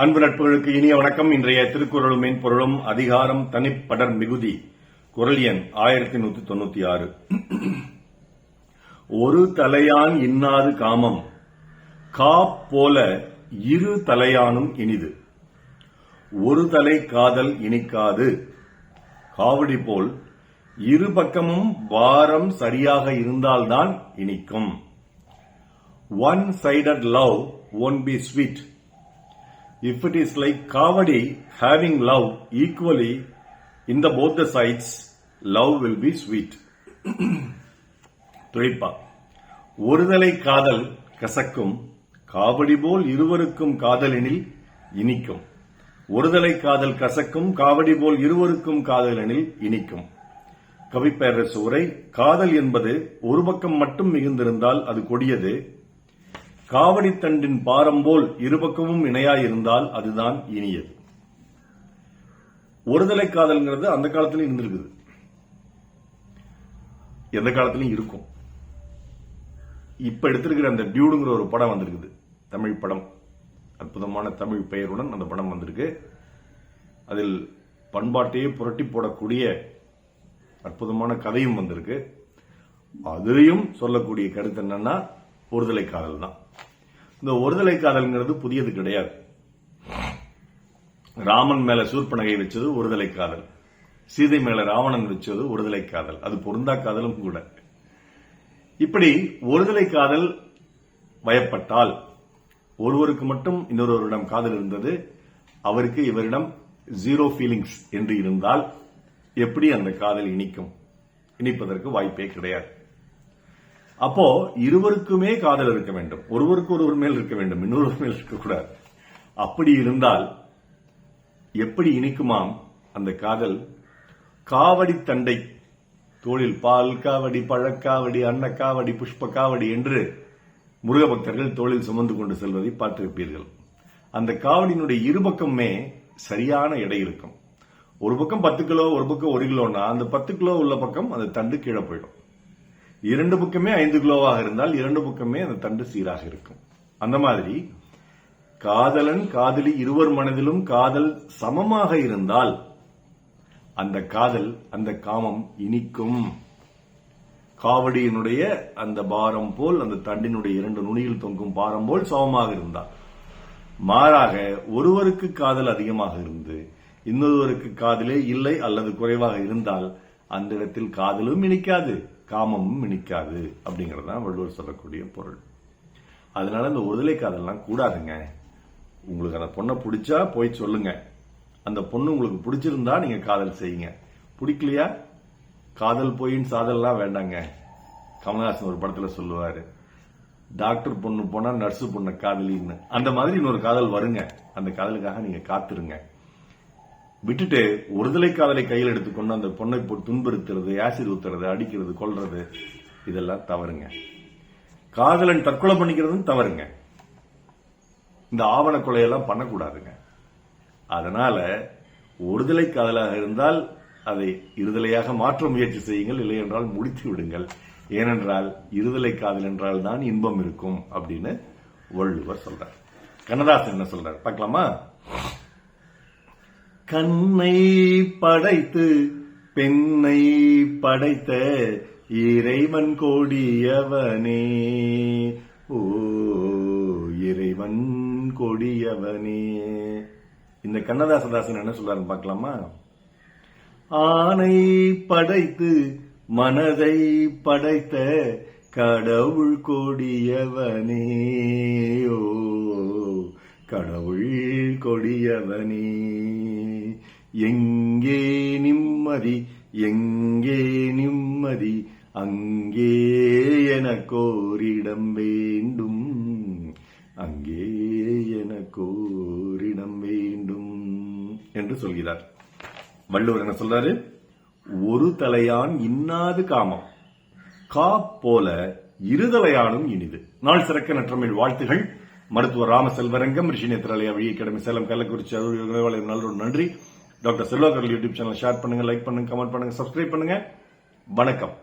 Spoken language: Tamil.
அன்பு நட்புகளுக்கு இனிய வணக்கம். இன்றைய திருக்குறளும் மென்பொருளும் அதிகாரம் தனிப்படர் மிகுதி. குரல் எண் ஆயிரத்தி நூத்தி தொண்ணூத்தி ஆறு. ஒரு தலையான் இன்னாது காமம். கா போல இரு தலையானும் இனிது. ஒரு தலை காதல் இனிக்காது. காவடி போல் இரு பக்கமும் வாரம் சரியாக இருந்தால்தான் இனிக்கும். One sided love won't be sweet if it is like kavadi having love equally in the both the sides love will be sweet. துழைப்பா ஒருதலை காதல் கசக்கும் காவடி போல் இருவருக்கும் காதலெனில் இனிக்கும். ஒருதலை காதல் கசக்கும் காவடி போல் இருவருக்கும் காதலெனில் இனிக்கும். கவிப்பேரரசு உரை காதல் என்பது ஒரு பக்கம் மட்டும் மிகுந்திருந்தால் அது கொடியது காவடி தண்டின் பாரம் போல் இருபக்கமும் இணையாயிருந்தால் அதுதான் இனியது. ஒருதலை காதல்ங்கிறது அந்த காலத்திலும் இருந்திருக்குது. எந்த காலத்திலும் இருக்கும். இப்ப எடுத்திருக்கிற அந்த டியூடுங்கிற ஒரு படம் வந்திருக்குது. தமிழ் படம். அற்புதமான தமிழ் பெயருடன் அந்த படம் வந்திருக்கு. அதில் பண்பாட்டையே புரட்டி போடக்கூடிய அற்புதமான கதையும் வந்திருக்கு. அதுலேயும் சொல்லக்கூடிய கருத்து என்னன்னா ஒருதலை காதல் தான் இந்த ஒருதலை காதல்ங்கிறது புதியது கிடையாது. ராமன் மேல சூர்பனகை வச்சது ஒருதலை காதல் சீதை மேல ராவணன் வச்சது ஒருதலை காதல் அது பொருந்தா காதலும் கூட. இப்படி ஒருதலை காதல் வயப்பட்டால் ஒருவருக்கு மட்டும் இன்னொருவரிடம் காதல் இருந்தது அவருக்கு இவரிடம் ஜீரோ ஃபீலிங்ஸ் என்று இருந்தால் எப்படி அந்த காதல் இனிக்கும்? இனிப்பதற்கு வாய்ப்பே கிடையாது. அப்போ இருவருக்குமே காதல் இருக்க வேண்டும். ஒருவருக்கு ஒருவர் மேல் இருக்க வேண்டும். இன்னொருவர் மேல் இருக்கக்கூடாது அப்படி இருந்தால் எப்படி இனிக்குமாம் அந்த காதல்? காவடி தண்டை தோளில் பால் காவடி பழக்காவடி அன்னக்காவடி புஷ்ப காவடி என்று முருக பக்தர்கள் தோளில் சுமந்து கொண்டு செல்வதை பார்த்திருப்பீர்கள். அந்த காவடியினுடைய இருபக்கமே சரியான எடை இருக்கும். ஒரு பக்கம் பத்து கிலோ ஒரு பக்கம் ஒரு கிலோன்னா அந்த பத்து கிலோ உள்ள பக்கம் அந்த தண்டு கீழே போயிடும். இரண்டு பக்கமே ஐந்து கிலோவாக இருந்தால் இரண்டு பக்கமே அந்த தண்டு சீராக இருக்கும். அந்த மாதிரி காதலன் காதலி இருவர் மனதிலும் காதல் சமமாக இருந்தால் அந்த காதல் அந்த காமம் இனிக்கும். காவடியினுடைய அந்த பாரம் போல் அந்த தண்டினுடைய இரண்டு நுனியில் தொங்கும் பாரம் போல் சமமாக இருந்தால். மாறாக ஒருவருக்கு காதல் அதிகமாக இருந்து இன்னொருவருக்கு காதலே இல்லை அல்லது குறைவாக இருந்தால் அந்த இடத்தில் காதலும் இனிக்காது. காமமும் இனிக்காது அப்படிங்கறது தான் வள்ளுவர் சொல்லக்கூடிய பொருள். அதனால இந்த ஒருதலை காதல்லாம் கூடாதுங்க. உங்களுக்கு அந்த பொண்ணை பிடிச்சா போய் சொல்லுங்க. அந்த பொண்ணு உங்களுக்கு பிடிச்சிருந்தா நீங்க காதல் செய்யுங்க. பிடிக்கலையா? காதல் போயின்னு சாதல்லாம் வேண்டாங்க. கமல்ஹாசன் ஒரு படத்துல சொல்லுவாரு. டாக்டர் பொண்ணு போனா நர்ஸ் பொண்ணு காதலின்னு. அந்த மாதிரி இன்னொரு காதல் வருங்க. அந்த காதலுக்காக நீங்க காத்துருங்க. விட்டுட்டு ஒருதலை காதலை கையில் எடுத்துக்கொண்டு அந்த பொண்ணை போட்டு துன்புறுத்துறது ஆசிட் ஊத்துறது அடிக்கிறது கொல்றது இதெல்லாம் தவறுங்க. காதலன் தற்கொலை பண்ணிக்கிறதும் தவறுங்க. இந்த ஆவண கொலையெல்லாம் பண்ணக்கூடாதுங்க. அதனால ஒருதலை காதலாக இருந்தால் அதை இருதலையாக மாற்ற முயற்சி செய்யுங்கள் இல்லை என்றால் முடித்து விடுங்கள். ஏனென்றால் இருதலை காதல் என்றால் தான் இன்பம் இருக்கும் அப்படின்னு வள்ளுவர் சொல்றார். கண்ணதாசன் என்ன சொல்றார்? பார்க்கலாமா? கண்ணை படைத்து பெண்ணை படைத்த இறைவன் கொடியவனே. ஓ இறைவன் கொடியவனே. இந்த கண்ணதாசதாசன் என்ன சொல்றாரு பார்க்கலாமா? ஆனை படைத்து மனதை படைத்த கடவுள் கொடியவனே. ஓ கடவுள் கொடியவனே. எங்கே நிம்மதி எங்கே நிம்மதி அங்கே எனக்கோரிடம் வேண்டும் அங்கே எனக்கோரிடம் வேண்டும் என்று சொல்கிறார். வள்ளுவர் என்ன சொல்றாரு? ஒரு தலையான் இன்னாது காமம் கா போல இருதலையானும் இனிது. நாள் சிறக்க நற்றமிழ் வாழ்த்துகள். மருத்துவர் ராமசெல்வரங்கம் ரிஷி நேத்திராலயா வழியை அகாடமி சேலம் கள்ளக்குறிச்சி அலுவலக நல்ல நன்றி. Doctor Selvakkar YouTube channel share பண்ணுங்க லைக் பண்ணுங்க கமெண்ட் பண்ணுங்க சப்ஸ்கிரைப் பண்ணுங்க. வணக்கம்.